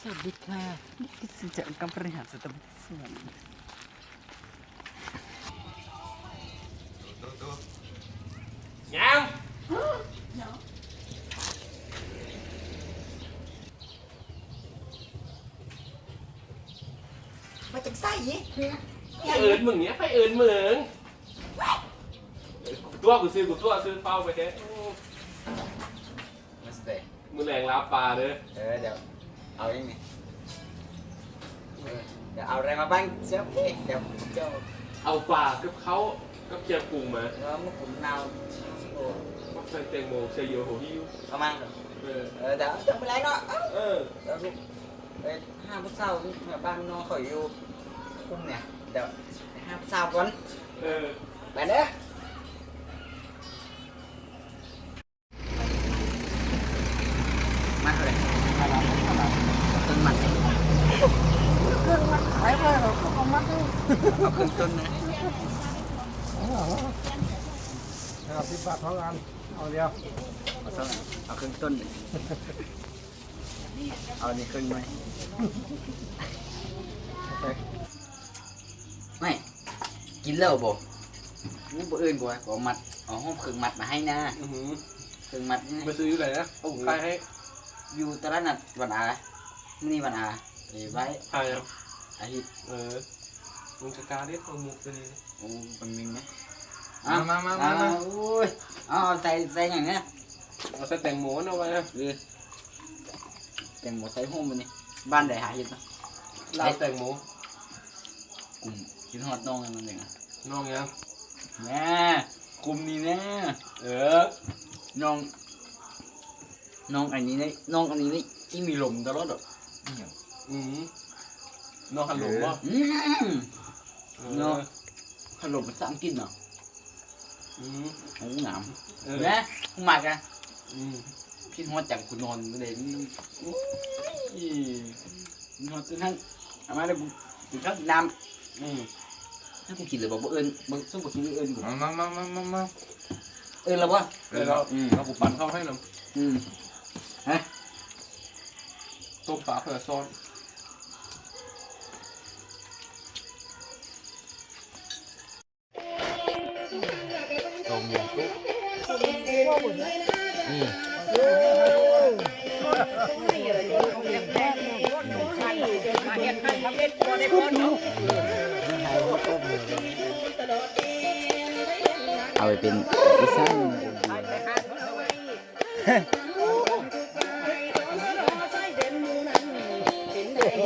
สวัสดีค่ะนี่คือสินจากองการบริหารส่วนตำบลสวนยังมาจากไส้ยี่ไฟเอิญมึงเนี้ยไฟเอิญมึงตัวกูซื้อกูตัวซื้อเป้าไปแค่มาสเตย์มือแรงรับปลาเลยเออเดี๋ยว เอาอย่างนี้เออเดี๋ยวเอาอะไรมาบ้างเจ้าพี่เดี๋ยวเจ้าเอาปลากับเขาก็เคี่ยวปรุงมาแล้วมุกผมนาวโอ้ก็ใส่แตงโมใส่โยโฮฮิวประมาณเออเออเดี๋ยวจะไปไรเนาะเออแล้วลูกเอ้ยห้าพุทธเศร้าเนี่ยบ้านน้องเขาอยู่คุ้มเนี่ยเดี๋ยวห้าพุทธเศร้าก่อนเออไปเด้อ มาเลย ต้นมันเครื่องมันขายไปเราก็เอามัดนี่เอาขึ้นต้นนะครับสิบบาทเท่ากันเอาเดียวเอาต้นเอาขึ้นต้นเอานี่ขึ้นไหมไม่กินแล้วบ่มูบ่อื่นกว่าก็มัดเอาห้องเครื่องมัดมาให้นะอือหือเครื่องมัดไปซื้ออยู่ไหนนะโอ้ใครให้ อยู่ตลาดนัดวันอามื้อนี้วันอาไปไว้ใครอะอาทิตย์เออมึงจะกล้าเรียกเอามุกตัวนี้นะโอ้มันมีไหมมามามามามา โอ้ยเอาเอาใส่ใส่อย่างเนี้ยเอาใส่แตงโมเอาไว้นะเออแตงโมใส่ห้องมันนี่บ้านใดหาเห็ดเนาะลาวแตงโมกลุ่มกินฮอดน้องกันมันเองอะน้องยังแม่กลุ่มนี้แน่เออน้อง น้องอันนี้นี่น้องอันนี้นี่ที่มีลมตลอดอะอืมน้องฮัลโหลวะอืมเอเนาะอขนมมันสามกินเนาะอืมโอ้งามเออแม่คุณมากอะอืมคิดฮอดจากคุณนอนมาเลยนี่อุ้ยคิดฮอดจนทั้งเอามาแล้วกูกูชอบกินน้อืมำถ้ากูกินเลยบอกว่าเอิญมึงสู้กูกินเอิญกูมามามามามามาเอิญแล้ววะเดี๋ยวเราอืมเรากูปั่นเข้าให้หน่อยอืมฮะ ต้มปลาเผื่อซ้อนต้มยำกุ้งอืมเอาไปเป็นพิซซ่า